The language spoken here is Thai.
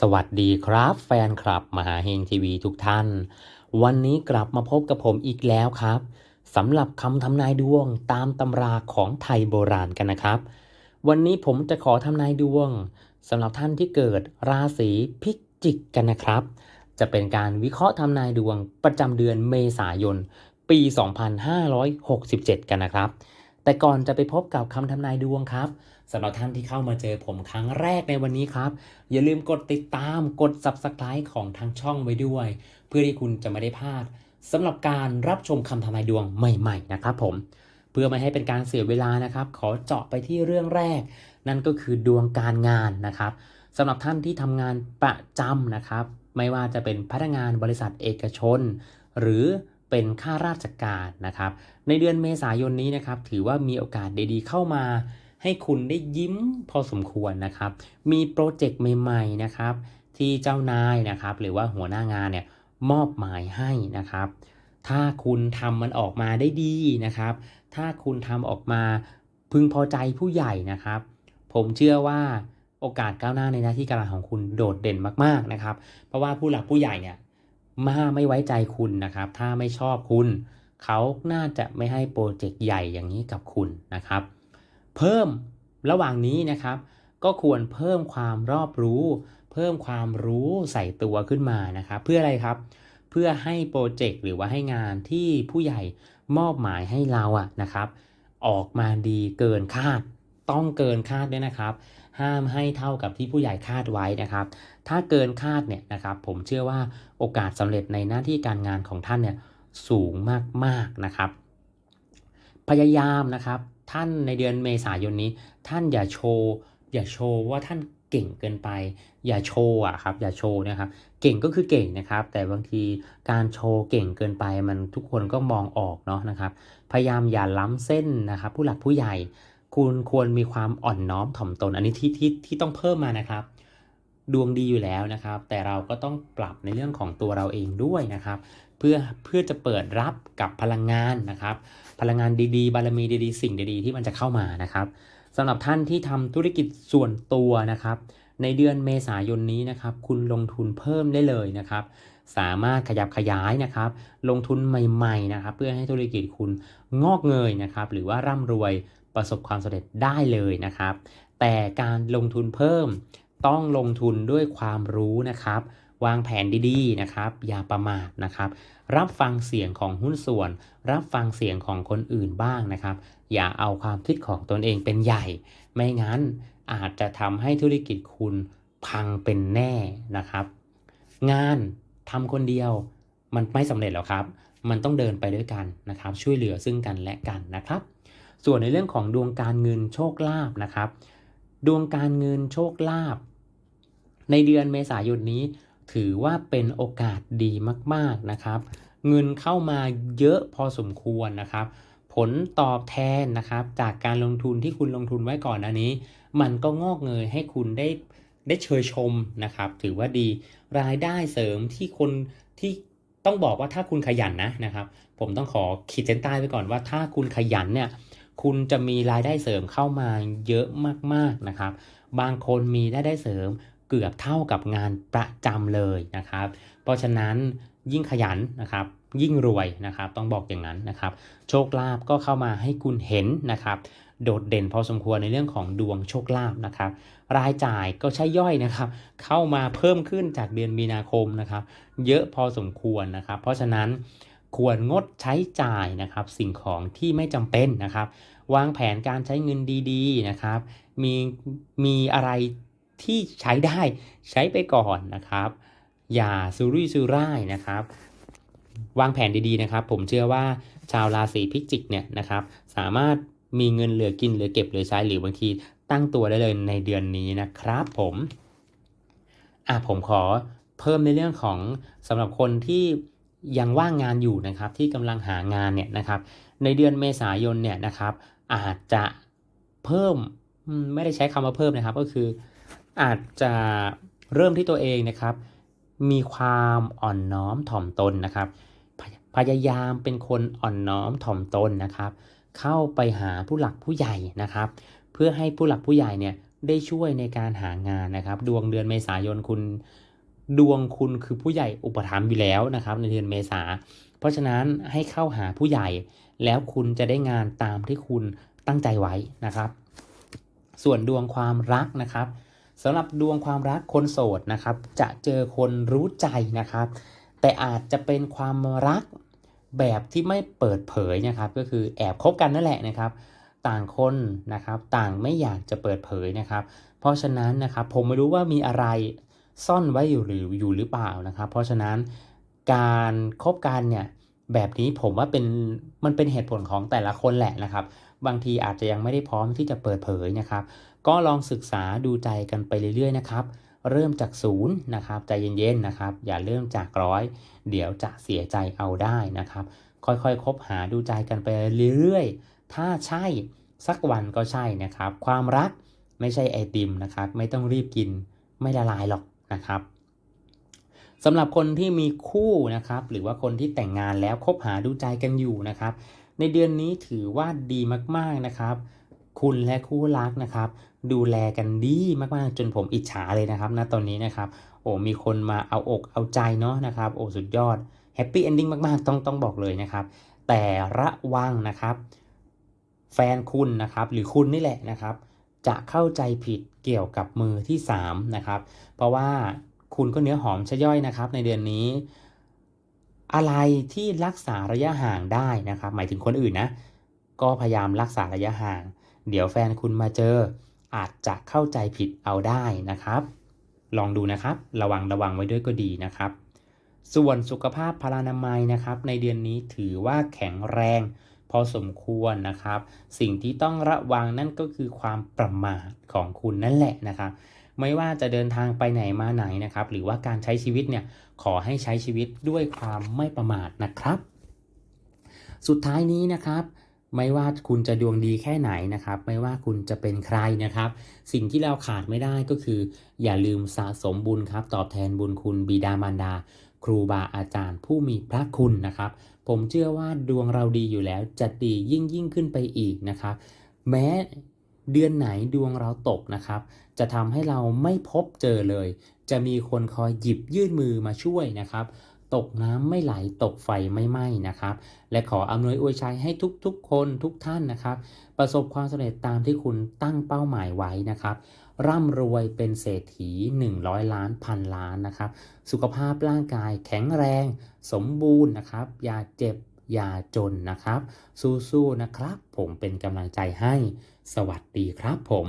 สวัสดีครับแฟนคลับ มหาเฮงทีวีทุกท่าน วันนี้กลับมาพบกับผมอีกแล้วครับสำหรับคำทำนายดวงตามตำราของไทยโบราณกันนะครับ วันนี้ผมจะขอทำนายดวงสำหรับท่านที่เกิดราศีพิจิกกันนะครับ จะเป็นการวิเคราะห์ทำนายดวงประจำเดือนเมษายน ปี 2567 กันนะครับ แต่ก่อนจะไปพบกับคำทำนายดวงครับ สำหรับท่านที่เข้ามาเจอผมครั้งแรกในวันนี้ครับ อย่าลืมกดติดตามกด Subscribe ของทางช่องไว้ด้วย เพื่อที่คุณจะไม่ได้พลาดสำหรับการรับชมคำทำนายดวงใหม่ ๆ นะครับผม เพื่อไม่ให้เป็นการเสียเวลานะครับ ขอเจาะไปที่เรื่องแรก นั่นก็คือดวงการงานนะครับสำหรับท่านที่ทำงานประจำนะครับ ไม่ว่าจะเป็นพนักงานบริษัทเอกชน หรือเป็นข้าราชการนะครับ ในเดือนเมษายนนี้นะครับ ถือว่ามีโอกาสดีๆเข้ามา ให้คุณได้ยิ้มพอสมควรนะครับ มีโปรเจกต์ใหม่ๆนะครับ ที่เจ้านายนะครับ หรือว่าหัวหน้างานเนี่ยมอบหมายให้นะครับ ถ้าคุณทำมันออกมาได้ดีนะครับ ถ้าคุณทำออกมาพึงพอใจผู้ใหญ่นะครับ ผมเชื่อว่าโอกาสก้าวหน้าในหน้าที่การงานของคุณโดดเด่นมากๆนะครับ เพราะว่าผู้หลักผู้ใหญ่เนี่ยมาไม่ไว้ใจคุณนะครับ ถ้าไม่ชอบคุณ เขาน่าจะไม่ให้โปรเจกต์ใหญ่อย่างนี้กับคุณนะครับ เพิ่มระหว่างนี้นะครับ ก็ควรเพิ่มความรอบรู้ เพิ่มความรู้ใส่ตัวขึ้นมานะครับ เพื่ออะไรครับ เพื่อให้โปรเจกต์หรือว่าให้งานที่ผู้ใหญ่มอบหมายให้เราอะนะครับ ออกมาดีเกินคาด ต้องเกินคาดด้วยนะครับ ห้ามให้เท่ากับที่ผู้ใหญ่คาดไว้นะครับ ถ้าเกินคาดเนี่ยนะครับ ผมเชื่อว่าโอกาสสำเร็จในหน้าที่การงานของท่านเนี่ยสูงมากๆนะครับ พยายามนะครับ ท่านในเดือนเมษายนนี้ ท่านอย่าโชว์อย่าโชว์ว่าท่านเก่งเกินไป อย่าโชว์อะครับ อย่าโชว์นะครับ เก่งก็คือเก่งนะครับ แต่บางทีการโชว์เก่งเกินไปมันทุกคนก็มองออกเนาะนะครับ พยายามอย่าล้ำเส้นนะครับ ผู้หลักผู้ใหญ่ คุณควรมีความอ่อนน้อมถ่อมตน อันนี้ที่ที่ที่ต้องเพิ่มมานะครับ ดวงดีอยู่แล้วนะครับ แต่เราก็ต้องปรับในเรื่องของตัวเราเองด้วยนะครับ พื่อเพื่อจะเปิดรับกับพลังงานนะครับ พลังงานดีๆ บารมีดีๆ สิ่งดีๆ ที่มันจะเข้ามานะครับสำหรับท่านที่ทำธุรกิจส่วนตัวนะครับ ในเดือนเมษายนนี้นะครับ คุณลงทุนเพิ่มได้เลยนะครับ สามารถขยับขยายนะครับ ลงทุนใหม่ๆนะครับ เพื่อให้ธุรกิจคุณงอกเงยนะครับ หรือว่าร่ำรวยประสบความสำเร็จได้เลยนะครับ แต่การลงทุนเพิ่มต้องลงทุนด้วยความรู้นะครับ วางแผนดีๆนะครับ อย่าประมาทนะครับ รับฟังเสียงของหุ้นส่วน รับฟังเสียงของคนอื่นบ้างนะครับ อย่าเอาความคิดของตนเองเป็นใหญ่ ไม่งั้นอาจจะทำให้ธุรกิจคุณพังเป็นแน่นะครับ งานทำคนเดียวมันไม่สำเร็จหรอกครับ มันต้องเดินไปด้วยกันนะครับ ช่วยเหลือซึ่งกันและกันนะครับ ส่วนในเรื่องของดวงการเงินโชคลาภนะครับ ดวงการเงินโชคลาภในเดือนเมษายนนี้ ถือว่าเป็นโอกาสดีมากๆนะครับ เงินเข้ามาเยอะพอสมควรนะครับ ผลตอบแทนนะครับจากการลงทุนที่คุณลงทุนไว้ก่อนอันนี้ มันก็งอกเงยให้คุณได้ได้เชยชมนะครับ ถือว่าดีรายได้เสริมที่คนที่ต้องบอกว่าถ้าคุณขยันนะนะครับ ผมต้องขอขีดเส้นใต้ไว้ก่อนว่าถ้าคุณขยันเนี่ยคุณจะมีรายได้เสริมเข้ามาเยอะมากๆนะครับ บางคนมีรายได้เสริม เกือบเท่ากับงานประจำเลยนะครับ เพราะฉะนั้นยิ่งขยันนะครับ ยิ่งรวยนะครับ ต้องบอกอย่างนั้นนะครับ โชคลาภก็เข้ามาให้คุณเห็นนะครับ โดดเด่นพอสมควรในเรื่องของดวงโชคลาภนะครับ รายจ่ายก็ใช่ย่อยนะครับ เข้ามาเพิ่มขึ้นจากเดือนมีนาคมนะครับ เยอะพอสมควรนะครับ เพราะฉะนั้นควรงดใช้จ่ายนะครับ สิ่งของที่ไม่จำเป็นนะครับ วางแผนการใช้เงินดี ๆนะครับ มีมีอะไร ที่ใช้ได้ใช้ไปก่อนนะครับ อย่าซุรุ่ยซุร่ายนะครับ วางแผนดีๆนะครับ ผมเชื่อว่าชาวราศีพิจิกเนี่ยนะครับ สามารถมีเงินเหลือกินเหลือเก็บเหลือใช้หรือบางทีตั้งตัวได้เลยในเดือนนี้นะครับผมอะผมขอเพิ่มในเรื่องของสำหรับคนที่ยังว่างงานอยู่นะครับ ที่กำลังหางานเนี่ยนะครับ ในเดือนเมษายนเนี่ยนะครับ อาจจะเพิ่มอืมไม่ได้ใช้คำว่าเพิ่มนะครับ ก็คือ อาจจะเริ่มที่ตัวเองนะครับ มีความอ่อนน้อมถ่อมตนนะครับ พยายามเป็นคนอ่อนน้อมถ่อมตนนะครับ เข้าไปหาผู้หลักผู้ใหญ่นะครับ เพื่อให้ผู้หลักผู้ใหญ่เนี่ยได้ช่วยในการหางานนะครับ ดวงเดือนเมษายนคุณดวงคุณคือผู้ใหญ่อุปถัมภ์อยู่แล้วนะครับ ในเดือนเมษา เพราะฉะนั้นให้เข้าหาผู้ใหญ่แล้วคุณจะได้งานตามที่คุณตั้งใจไว้นะครับ ส่วนดวงความรักนะครับ สำหรับดวงความรักคนโสดนะครับ จะเจอคนรู้ใจนะครับ แต่อาจจะเป็นความรักแบบที่ไม่เปิดเผยนะครับ ก็คือแอบคบกันนั่นแหละนะครับ ต่างคนนะครับ ต่างไม่อยากจะเปิดเผยนะครับ เพราะฉะนั้นนะครับผมไม่รู้ว่ามีอะไรซ่อนไว้อยู่หรืออยู่หรือเปล่านะครับ เพราะฉะนั้นการคบกันเนี่ยแบบนี้ผมว่าเป็นมันเป็นเหตุผลของแต่ละคนแหละนะครับ บางทีอาจจะยังไม่ได้พร้อมที่จะเปิดเผยนะครับ ก็ลองศึกษาดูใจกันไปเรื่อยๆนะครับเริ่มจากศูนย์นะครับใจเย็นๆนะครับอย่าเริ่มจากร้อยเดี๋ยวจะเสียใจเอาได้นะครับ ค่อยๆคบหาดูใจกันไปเรื่อยๆ ถ้าใช่สักวันก็ใช่นะครับ ความรักไม่ใช่ไอติมนะครับ ไม่ต้องรีบกินไม่ละลายหรอกนะครับสำหรับคนที่มีคู่นะครับ หรือว่าคนที่แต่งงานแล้วคบหาดูใจกันอยู่นะครับ ในเดือนนี้ถือว่าดีมากๆนะครับ คุณและคู่รักนะครับ ดูแลกันดีมากๆจนผมอิจฉาเลยนะครับณตอนนี้นะครับโอ้มีคนมาเอาอกเอาใจเนาะนะครับโอ้สุดยอดแฮปปี้เอนดิ้งมากๆ ต้องต้องบอกเลยนะครับแต่ระวังนะครับ แฟนคุณนะครับ หรือคุณนี่แหละนะครับ จะเข้าใจผิดเกี่ยวกับมือที่3นะครับเพราะว่าคุณก็เนื้อหอมชะย่อยนะครับ ในเดือนนี้ อะไรที่รักษาระยะห่างได้นะครับ หมายถึงคนอื่นนะก็พยายามรักษาระยะห่าง เดี๋ยวแฟนคุณมาเจอ อาจจะเข้าใจผิดเอาได้นะครับ ลองดูนะครับ ระวังระวังไว้ด้วยก็ดีนะครับ ส่วนสุขภาพพลานามัยนะครับ ในเดือนนี้ถือว่าแข็งแรง พอสมควรนะครับ สิ่งที่ต้องระวังนั่นก็คือความประมาทของคุณนั่นแหละนะครับ ไม่ว่าจะเดินทางไปไหนมาไหนนะครับ หรือว่าการใช้ชีวิตเนี่ยขอให้ใช้ชีวิตด้วยความไม่ประมาทนะครับ สุดท้ายนี้นะครับ ไม่ว่าคุณจะดวงดีแค่ไหนนะครับ ไม่ว่าคุณจะเป็นใครนะครับ สิ่งที่เราขาดไม่ได้ก็คือ อย่าลืมสะสมบุญครับ ตอบแทนบุญคุณบิดามารดา ครูบาอาจารย์ ผู้มีพระคุณนะครับ ผมเชื่อว่าดวงเราดีอยู่แล้ว จะดียิ่งยิ่งขึ้นไปอีกนะครับ แม้เดือนไหนดวงเราตกนะครับ จะทำให้เราไม่พบเจอเลย จะมีคนคอยหยิบยื่นมือมาช่วยนะครับ ตกน้ำไม่ไหลตกไฟไม่ไหม้นะครับ และขออำนวยอวยชัยให้ทุกๆ คนทุกท่านนะครับ ประสบความสำเร็จตามที่คุณตั้งเป้าหมายไว้นะครับ ร่ำรวยเป็นเศรษฐี 100 ล้านพันล้านนะครับ สุขภาพร่างกายแข็งแรง สมบูรณ์นะครับ อย่าเจ็บอย่าจนนะครับ สู้ๆนะครับ ผมเป็นกำลังใจให้ สวัสดีครับผม